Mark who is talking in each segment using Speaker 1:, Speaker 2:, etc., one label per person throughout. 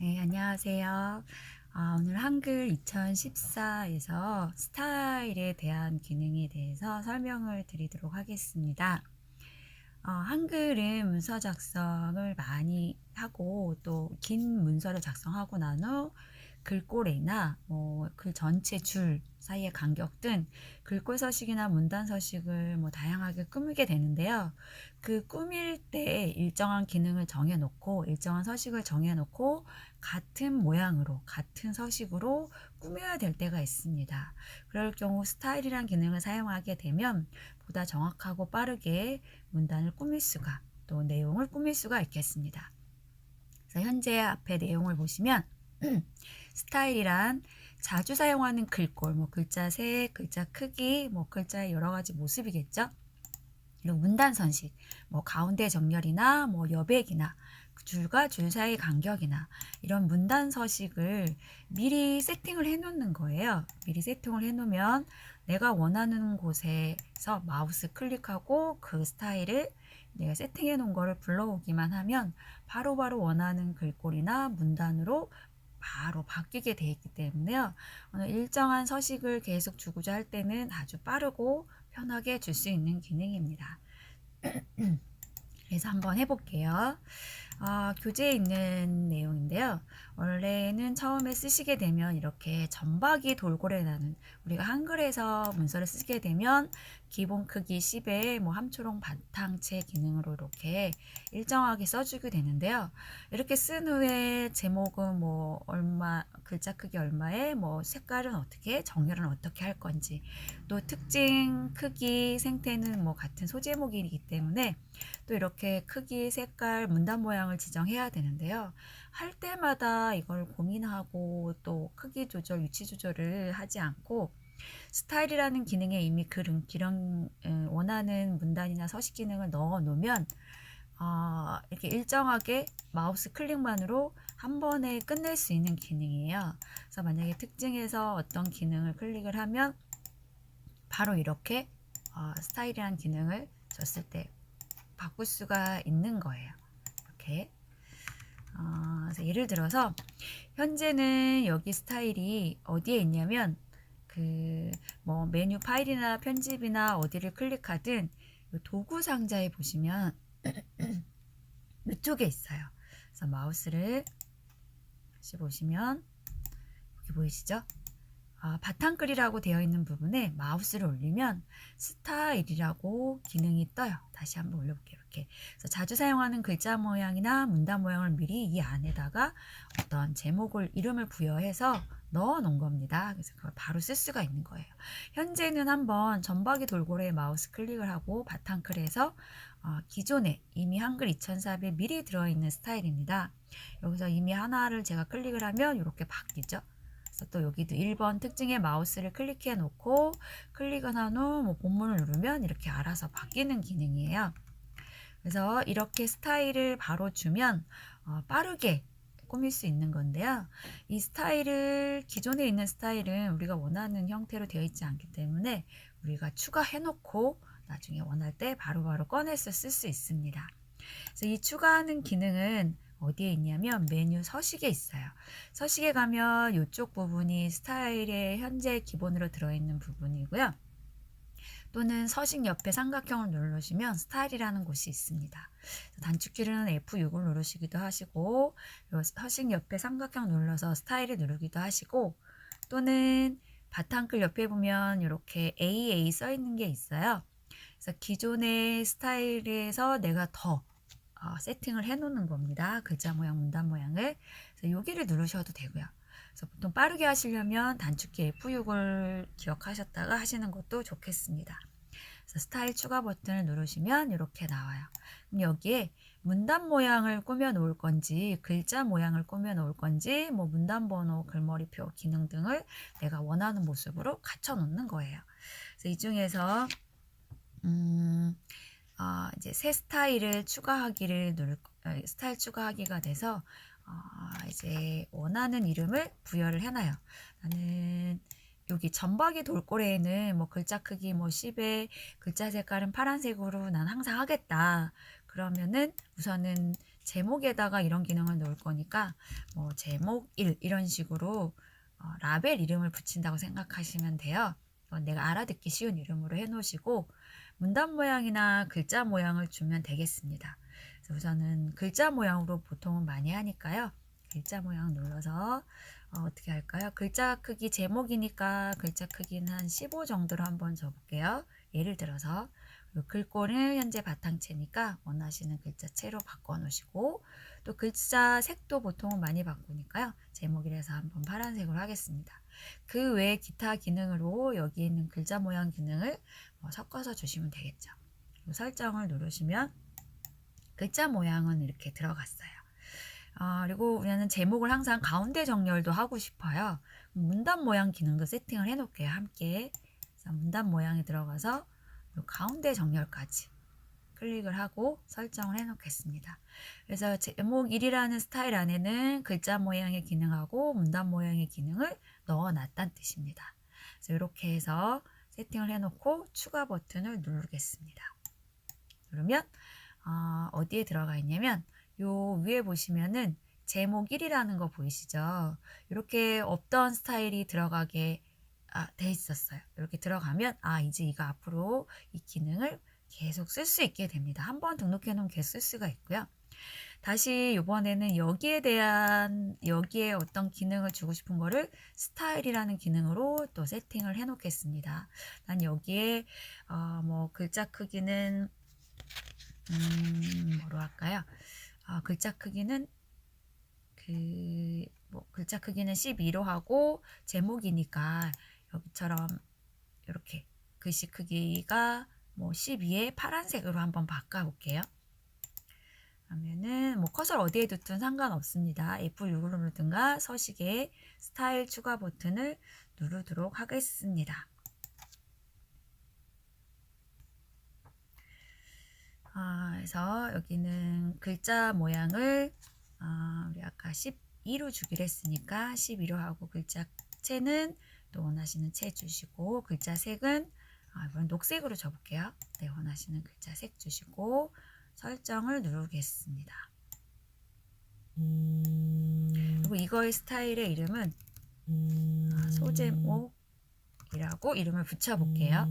Speaker 1: 네, 안녕하세요. 아, 오늘 한글 2014에서 스타일에 대한 기능에 대해서 설명을 드리도록 하겠습니다. 어, 한글은 문서 작성을 많이 하고 또 긴 문서를 작성하고 난 후 글꼴이나 뭐 글 전체 줄 사이의 간격 등 글꼴 서식이나 문단 서식을 뭐 다양하게 꾸미게 되는데요. 그 꾸밀 때 일정한 기능을 정해놓고 일정한 서식을 정해놓고 같은 모양으로 같은 서식으로 꾸며야 될 때가 있습니다. 그럴 경우 스타일이란 기능을 사용하게 되면 보다 정확하고 빠르게 문단을 꾸밀 수가 또 내용을 꾸밀 수가 있겠습니다. 그래서 현재 앞에 내용을 보시면 스타일이란 자주 사용하는 글꼴, 뭐 글자 색, 글자 크기, 뭐 글자의 여러 가지 모습이겠죠. 그리고 문단 선식, 뭐 가운데 정렬이나 뭐 여백이나 줄과 줄 사이 간격이나 이런 문단 서식을 미리 세팅을 해 놓는 거예요. 미리 세팅을 해 놓으면 내가 원하는 곳에서 마우스 클릭하고 그 스타일을 내가 세팅해 놓은 거를 불러오기만 하면 바로바로 바로 원하는 글꼴이나 문단으로 바로 바뀌게 돼 있기 때문에요. 일정한 서식을 계속 주고자 할 때는 아주 빠르고 편하게 줄 수 있는 기능입니다. 그래서 한번 해볼게요. 어, 교재에 있는 내용인데요. 원래는 처음에 쓰시게 되면 이렇게 점박이 돌고래라는 우리가 한글에서 문서를 쓰게 되면 기본 크기 10에 뭐 함초롱 바탕체 기능으로 이렇게 일정하게 써주게 되는데요. 이렇게 쓴 후에 제목은 뭐 얼마 글자 크기 얼마에 뭐 색깔은 어떻게 정렬은 어떻게 할 건지 또 특징 크기 생태는 뭐 같은 소제목이기 때문에 또 이렇게 크기 색깔 문단 모양을 지정해야 되는데요. 할 때마다 이걸 고민하고 또 크기 조절 위치 조절을 하지 않고 스타일이라는 기능에 이미 그런 기령 원하는 문단이나 서식 기능을 넣어 놓으면 어, 이렇게 일정하게 마우스 클릭만으로 한 번에 끝낼 수 있는 기능이에요. 그래서 만약에 특징에서 어떤 기능을 클릭을 하면 바로 이렇게 어, 스타일이라는 기능을 줬을 때 바꿀 수가 있는 거예요. 이렇게. 어, 그래서 예를 들어서 현재는 여기 스타일이 어디에 있냐면 그 뭐 메뉴 파일이나 편집이나 어디를 클릭하든 도구 상자에 보시면 이쪽에 있어요. 그래서 마우스를 다시 보시면 여기 보이시죠? 아, 바탕글이라고 되어 있는 부분에 마우스를 올리면 스타일이라고 기능이 떠요. 다시 한번 올려볼게요. 이렇게. 그래서 자주 사용하는 글자 모양이나 문단 모양을 미리 이 안에다가 어떤 제목을 이름을 부여해서 넣어 놓은 겁니다. 그래서 그걸 바로 쓸 수가 있는 거예요. 현재는 한번 전박이 돌고래에 마우스 클릭을 하고 바탕글에서 어, 기존에 이미 한글 2004에 미리 들어있는 스타일입니다. 여기서 이미 하나를 제가 클릭을 하면 이렇게 바뀌죠. 그래서 또 여기도 1번 특징의 마우스를 클릭해 놓고 클릭을 한 후 뭐 본문을 누르면 이렇게 알아서 바뀌는 기능이에요. 그래서 이렇게 스타일을 바로 주면 어, 빠르게 꾸밀 수 있는 건데요. 이 스타일을 기존에 있는 스타일은 우리가 원하는 형태로 되어 있지 않기 때문에 우리가 추가해 놓고 나중에 원할 때 바로 바로 꺼내서 쓸 수 있습니다. 그래서 이 추가하는 기능은 어디에 있냐면 메뉴 서식에 있어요. 서식에 가면 이쪽 부분이 스타일의 현재 기본으로 들어있는 부분이고요. 또는 서식 옆에 삼각형을 누르시면 스타일이라는 곳이 있습니다. 단축키는 F6을 누르시기도 하시고 서식 옆에 삼각형 눌러서 스타일을 누르기도 하시고 또는 바탕글 옆에 보면 이렇게 AA 써 있는 게 있어요. 그래서 기존의 스타일에서 내가 더 어, 세팅을 해 놓는 겁니다. 글자 모양, 문단 모양을. 그래서 여기를 누르셔도 되고요. 그래서 보통 빠르게 하시려면 단축키 F6을 기억하셨다가 하시는 것도 좋겠습니다. 스타일 추가 버튼을 누르시면 이렇게 나와요. 그럼 여기에 문단 모양을 꾸며 놓을 건지, 글자 모양을 꾸며 놓을 건지, 뭐 문단 번호, 글머리표, 기능 등을 내가 원하는 모습으로 갖춰 놓는 거예요. 그래서 이 중에서 음, 어, 이제 새 스타일을 추가하기를 누를 어, 스타일 추가하기가 돼서 어, 이제 원하는 이름을 부여를 해놔요. 나는 여기 점박이 돌고래에는 뭐 글자 크기 뭐 10에 글자 색깔은 파란색으로 난 항상 하겠다. 그러면은 우선은 제목에다가 이런 기능을 넣을 거니까 뭐 제목 1 이런 식으로 어, 라벨 이름을 붙인다고 생각하시면 돼요. 내가 알아듣기 쉬운 이름으로 해놓으시고 문단 모양이나 글자 모양을 주면 되겠습니다. 우선은 글자 모양으로 보통은 많이 하니까요. 글자 모양 눌러서 어, 어떻게 할까요? 글자 크기 제목이니까 글자 크기는 한 15 정도로 한번 줘볼게요. 예를 들어서 글꼴은 현재 바탕체니까 원하시는 글자체로 바꿔놓으시고 또 글자 색도 보통은 많이 바꾸니까요. 제목이라서 한번 파란색으로 하겠습니다. 그 외에 기타 기능으로 여기 있는 글자 모양 기능을 뭐 섞어서 주시면 되겠죠. 설정을 누르시면 글자 모양은 이렇게 들어갔어요. 아, 그리고 우리는 제목을 항상 가운데 정렬도 하고 싶어요. 문단 모양 기능도 세팅을 해놓을게요. 함께. 문단 모양에 들어가서 요 가운데 정렬까지 클릭을 하고 설정을 해놓겠습니다. 그래서 제목 1이라는 스타일 안에는 글자 모양의 기능하고 문단 모양의 기능을 넣어놨다는 뜻입니다. 그래서 이렇게 해서 세팅을 해놓고 추가 버튼을 누르겠습니다. 누르면 어, 어디에 들어가 있냐면 요 위에 보시면은 제목 1이라는 거 보이시죠? 이렇게 없던 스타일이 들어가게 아, 돼 있었어요. 이렇게 들어가면 아 이제 이거 앞으로 이 기능을 계속 쓸 수 있게 됩니다. 한 번 등록해 놓으면 계속 쓸 수가 있고요. 다시 이번에는 여기에 대한 여기에 어떤 기능을 주고 싶은 거를 스타일이라는 기능으로 또 세팅을 해 놓겠습니다. 난 여기에 어, 뭐 글자 크기는 음, 뭐로 할까요? 아, 글자 크기는 그, 뭐, 글자 크기는 12로 하고, 제목이니까, 여기처럼, 이렇게, 글씨 크기가 뭐 12에 파란색으로 한번 바꿔볼게요. 그러면은, 뭐, 커서를 어디에 두든 상관없습니다. F6을 누르든가, 서식에 스타일 추가 버튼을 누르도록 하겠습니다. 아, 그래서 여기는 글자 모양을 아, 우리 아까 12로 주기로 했으니까 12로 하고 글자체는 또 원하시는 체 주시고 글자 색은 아, 이번 녹색으로 줘볼게요. 네, 원하시는 글자 색 주시고 설정을 누르겠습니다. 그리고 이거의 스타일의 이름은 아, 소제목이라고 이름을 붙여볼게요.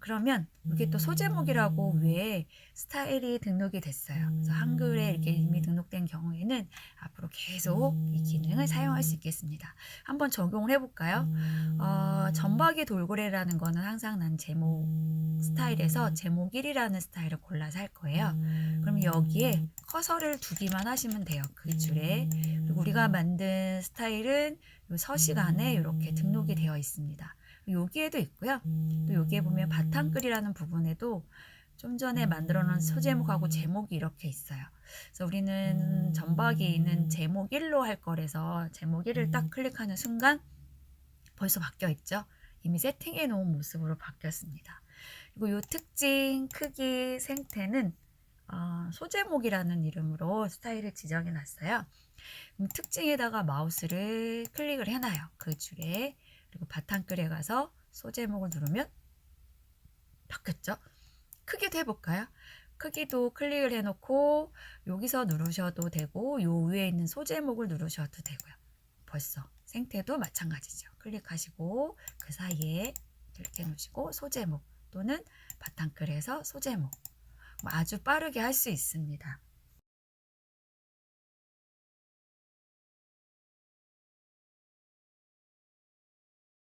Speaker 1: 그러면 이게 또 소제목이라고 위에 스타일이 등록이 됐어요. 그래서 한글에 이렇게 이미 등록된 경우에는 앞으로 계속 이 기능을 사용할 수 있겠습니다. 한번 적용을 해볼까요? 어, 점박이 돌고래라는 거는 항상 난 제목 스타일에서 제목 1이라는 스타일을 골라서 할 거예요. 그럼 여기에 커서를 두기만 하시면 돼요. 그 줄에. 그리고 우리가 만든 스타일은 요 서식 안에 이렇게 등록이 되어 있습니다. 여기에도 있고요. 또 여기에 보면 바탕글이라는 부분에도 좀 전에 만들어 놓은 소제목하고 제목이 이렇게 있어요. 그래서 우리는 전박이는 제목 1로 할 거라서 제목 1을 딱 클릭하는 순간 벌써 바뀌어 있죠. 이미 세팅해 놓은 모습으로 바뀌었습니다. 그리고 요 특징, 크기, 생태는 어, 소제목이라는 이름으로 스타일을 지정해 놨어요. 특징에다가 마우스를 클릭을 해놔요. 그 줄에. 그리고 바탕글에 가서 소제목을 누르면 바뀌었죠? 크기도 해볼까요? 크기도 클릭을 해놓고 여기서 누르셔도 되고 요 위에 있는 소제목을 누르셔도 되고요. 벌써 생태도 마찬가지죠. 클릭하시고 그 사이에 이렇게 놓으시고 소제목 또는 바탕글에서 소제목 뭐 아주 빠르게 할 수 있습니다.